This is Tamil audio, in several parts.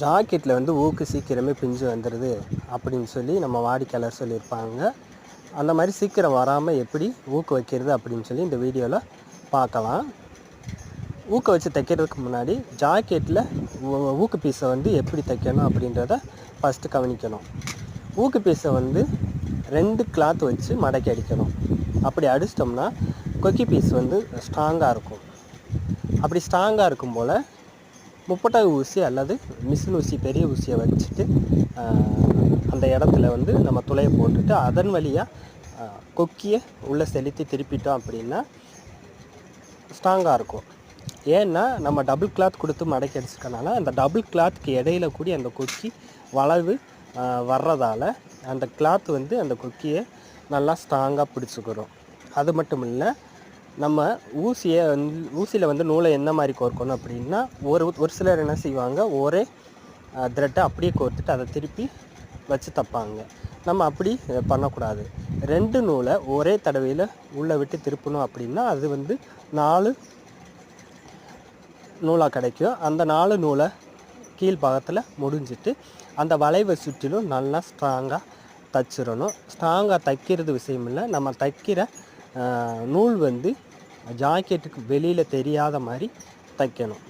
ஜாக்கெட்டில் வந்து ஊக்கு சீக்கிரமே பிஞ்சு வந்துடுது அப்படின்னு சொல்லி நம்ம வாடிக்கையாளர் சொல்லியிருப்பாங்க. அந்த மாதிரி சீக்கிரம் வராமல் எப்படி ஊக்கு வைக்கிறது அப்படின்னு சொல்லி இந்த வீடியோவில் பார்க்கலாம். ஊக்க வச்சு தைக்கிறதுக்கு முன்னாடி ஜாக்கெட்டில் ஊக்கு பீஸை வந்து எப்படி தைக்கணும் அப்படின்றத ஃபஸ்ட்டு கவனிக்கணும். ஊக்கு பீஸை வந்து ரெண்டு கிளாத் வச்சு மடக்கி அடிக்கணும். அப்படி அடிச்சிட்டோம்னா கொக்கி பீஸ் வந்து ஸ்ட்ராங்காக இருக்கும். அப்படி ஸ்ட்ராங்காக இருக்கும் போல் முப்பட்டக ஊசி அல்லது மிஷின் ஊசி பெரிய ஊசியை வச்சுட்டு அந்த இடத்துல வந்து நம்ம துளையை போட்டுட்டு அதன் வழியாக கொக்கியை உள்ளே செலுத்தி திருப்பிட்டோம் அப்படின்னா ஸ்ட்ராங்காக இருக்கும். ஏன்னா நம்ம டபுள் கிளாத் கொடுத்து மடக்கி அடிச்சிருக்கனால அந்த டபுள் கிளாத்துக்கு இடையில கூடி அந்த கொக்கி வளவு வர்றதால அந்த கிளாத் வந்து அந்த கொக்கியை நல்லா ஸ்ட்ராங்காக பிடிச்சிக்கிறோம் அது மட்டும் இல்லை நம்ம ஊசியை வந்து ஊசியில் வந்து நூலை என்ன மாதிரி கோர்க்கணும் அப்படின்னா ஒரு ஒரு சிலர் என்ன செய்வாங்க ஒரே த்ரெட்டை அப்படியே கோர்த்துட்டு அதை திருப்பி வச்சு தப்பாங்க. நம்ம அப்படி பண்ணக்கூடாது. ரெண்டு நூலை ஒரே தடவையில் உள்ளே விட்டு திருப்பணும் அப்படின்னா அது வந்து நாலு நூலாக கிடைக்கும். அந்த நாலு நூலை கீழ் பாகத்தில் முடிஞ்சிட்டு அந்த வளைவை சுற்றிலும் நல்லா ஸ்ட்ராங்காக தைச்சிடணும். ஸ்ட்ராங்காக தைக்கிறது விஷயம் இல்லை. நம்ம தைக்கிற நூல் வந்து ஜாக்கெட்டுக்கு வெளியில் தெரியாத மாதிரி தைக்கணும்.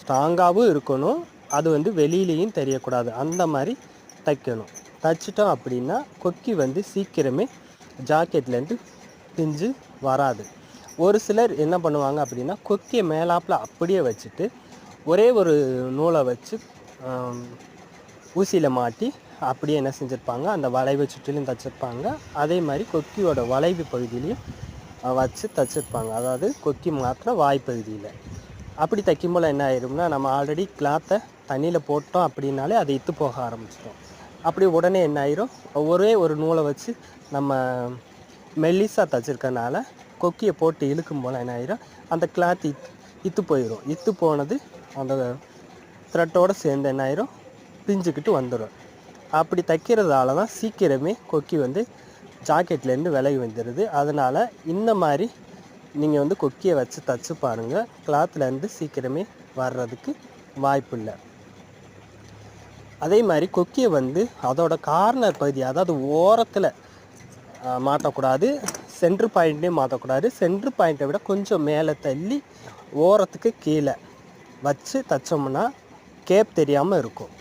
ஸ்ட்ராங்காகவும் இருக்கணும். அது வந்து வெளியிலையும் தெரியக்கூடாது. அந்த மாதிரி தைக்கணும். தைச்சிட்டோம் அப்படின்னா கொக்கி வந்து சீக்கிரமே ஜாக்கெட்லேருந்து பிஞ்சு வராது. ஒரு சிலர் என்ன பண்ணுவாங்க அப்படின்னா கொக்கியை மேலாப்பில் அப்படியே வச்சுட்டு ஒரே ஒரு நூலை வச்சு ஊசியில் மாட்டி அப்படியே என்ன செஞ்சுருப்பாங்க? அந்த வளைவை சுற்றிலும் தைச்சிருப்பாங்க. அதே மாதிரி கொக்கியோட வளைவு பகுதியிலையும் வச்சு தைச்சிருப்பாங்க. அதாவது கொக்கி மாத்திர வாய்ப்பகுதியில். அப்படி தைக்கும்போது என்ன ஆயிரும்னா நம்ம ஆல்ரெடி கிளாத்தை தண்ணியில் போட்டோம் அப்படின்னாலே அது இத்து போக ஆரம்பிச்சிடும். அப்படி உடனே என்ன ஆயிரும்? ஒரே ஒரு நூலை வச்சு நம்ம மெல்லிஸாக தைச்சிருக்கனால கொக்கியை போட்டு இழுக்கும் போல் என்ன ஆயிரும்? அந்த கிளாத் இத் இத்து போயிடும் இத்து போனது அந்த த்ரெட்டோடு சேர்ந்து என்ன ஆயிரும்? பிஞ்சுக்கிட்டு வந்துடும் அப்படி தைக்கிறதால தான் சீக்கிரமே கொக்கி வந்து ஜாக்கெட்லேருந்து விலகி வந்துடுது. அதனால் இந்த மாதிரி நீங்கள் வந்து கொக்கியை வச்சு தச்சு பாருங்கள் கிளாத்லேருந்து சீக்கிரமே வர்றதுக்கு வாய்ப்பு இல்லை. அதே மாதிரி கொக்கியை வந்து அதோட கார்னர் பகுதி அதாவது ஓரத்தில் மாற்றக்கூடாது சென்ட்ரு பாயிண்ட்டே மாற்றக்கூடாது சென்ட்ரு பாயிண்ட்டை விட கொஞ்சம் மேலே தள்ளி ஓரத்துக்கு கீழே வச்சு தைச்சோம்னா கேப் தெரியாமல் இருக்கும்.